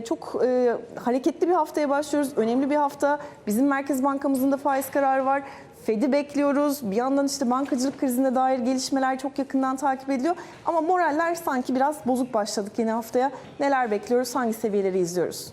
Ee, çok e, hareketli bir haftaya başlıyoruz. Önemli bir hafta. Bizim Merkez Bankamızın da faiz kararı var. Fed'i bekliyoruz. Bir yandan işte bankacılık krizine dair gelişmeler çok yakından takip ediliyor. Ama moraller sanki biraz bozuk başladık yeni haftaya. Neler bekliyoruz? Hangi seviyeleri izliyoruz?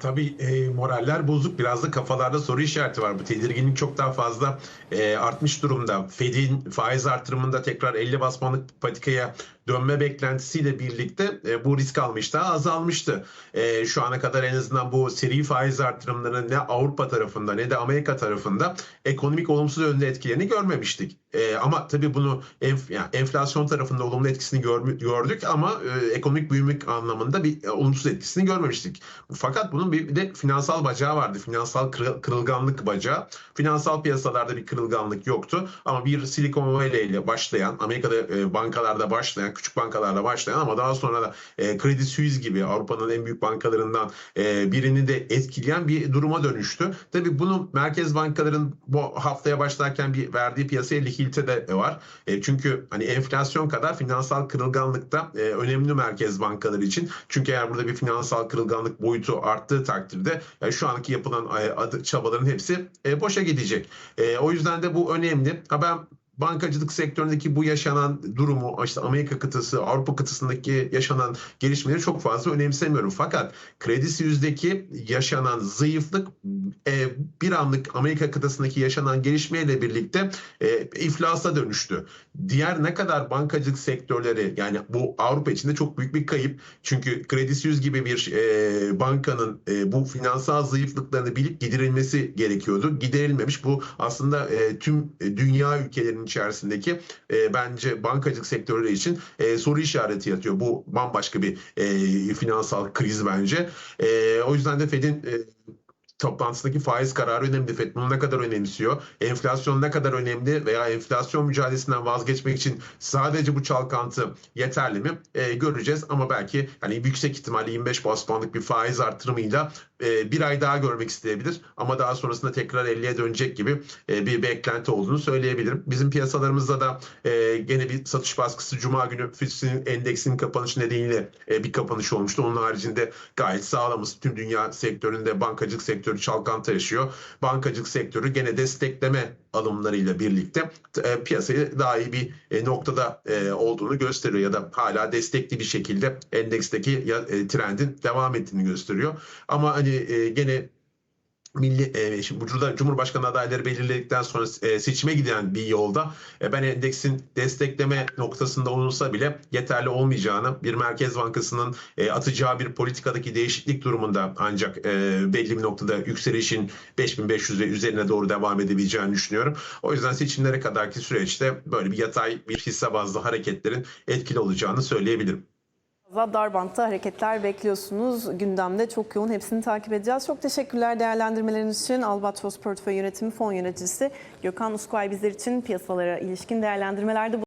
Tabii e, moraller bozuk. Biraz da kafalarda soru işareti var. Bu tedirginlik çok daha fazla e, artmış durumda. Fed'in faiz artırımında tekrar 50 basmanlık patikaya dönme beklentisiyle birlikte e, bu risk almış daha azalmıştı. E, şu ana kadar en azından bu seri faiz artırımlarının ne Avrupa tarafında ne de Amerika tarafında ekonomik olumsuz yönde etkilerini görmemiştik. E, ama tabii bunu enf, yani enflasyon tarafında olumlu etkisini gördük ama e, ekonomik büyümek anlamında bir e, olumsuz etkisini görmemiştik. Fakat bunun bir, de finansal bacağı vardı. Finansal kırıl- kırılganlık bacağı. Finansal piyasalarda bir kırılganlık yoktu. Ama bir Silicon Valley ile başlayan, Amerika'da e, bankalarda başlayan, küçük bankalarla başlayan ama daha sonra da e, Credit Suisse gibi Avrupa'nın en büyük bankalarından e, birini de etkileyen bir duruma dönüştü. Tabii bunu merkez bankaların bu haftaya başlarken bir verdiği piyasaya likidite de var. E, çünkü hani enflasyon kadar finansal kırılganlıkta e, önemli merkez bankaları için. Çünkü eğer burada bir finansal kırılganlık boyutu arttığı takdirde yani şu anki yapılan e, adı, çabaların hepsi e, boşa gidecek. E, o yüzden de bu önemli. Ha ben bankacılık sektöründeki bu yaşanan durumu, işte Amerika kıtası, Avrupa kıtasındaki yaşanan gelişmeleri çok fazla önemsemiyorum. Fakat kredisi yüzdeki yaşanan zayıflık e, bir anlık Amerika kıtasındaki yaşanan gelişmeyle birlikte e, iflasa dönüştü. Diğer ne kadar bankacılık sektörleri yani bu Avrupa içinde çok büyük bir kayıp. Çünkü Credit Suisse gibi bir e, bankanın e, bu finansal zayıflıklarını bilip giderilmesi gerekiyordu. Giderilmemiş. Bu aslında e, tüm dünya ülkelerinin içerisindeki e, bence bankacılık sektörleri için e, soru işareti yatıyor. Bu bambaşka bir e, finansal kriz bence. E, o yüzden de Fed'in e, toplantısındaki faiz kararı önemli. FED bunu ne kadar önemsiyor? Enflasyon ne kadar önemli veya enflasyon mücadelesinden vazgeçmek için sadece bu çalkantı yeterli mi? E, göreceğiz ama belki hani yüksek ihtimalle 25 bas puanlık bir faiz artırımıyla e, bir ay daha görmek isteyebilir ama daha sonrasında tekrar 50'ye dönecek gibi e, bir beklenti olduğunu söyleyebilirim. Bizim piyasalarımızda da e, gene bir satış baskısı Cuma günü FTSE'nin endeksinin kapanışı nedeniyle e, bir kapanış olmuştu. Onun haricinde gayet sağlamız. Tüm dünya sektöründe bankacılık sektörü çalkantı yaşıyor. Bankacılık sektörü gene destekleme alımlarıyla birlikte e, piyasayı daha iyi bir e, noktada e, olduğunu gösteriyor ya da hala destekli bir şekilde endeksteki ya, e, trendin devam ettiğini gösteriyor. Ama hani e, gene Milli e, şimdi burada Cumhurbaşkanı adayları belirledikten sonra e, seçime giden bir yolda e, ben endeksin destekleme noktasında olursa bile yeterli olmayacağını bir Merkez Bankası'nın e, atacağı bir politikadaki değişiklik durumunda ancak e, belli bir noktada yükselişin 5500 ve üzerine doğru devam edebileceğini düşünüyorum. O yüzden seçimlere kadarki süreçte böyle bir yatay bir hisse bazlı hareketlerin etkili olacağını söyleyebilirim. Fazla dar bantta hareketler bekliyorsunuz. Gündemde çok yoğun. Hepsini takip edeceğiz. Çok teşekkürler değerlendirmeleriniz için. Albatros Portföy Yönetimi Fon Yöneticisi Gökhan Uskay bizler için piyasalara ilişkin değerlendirmelerde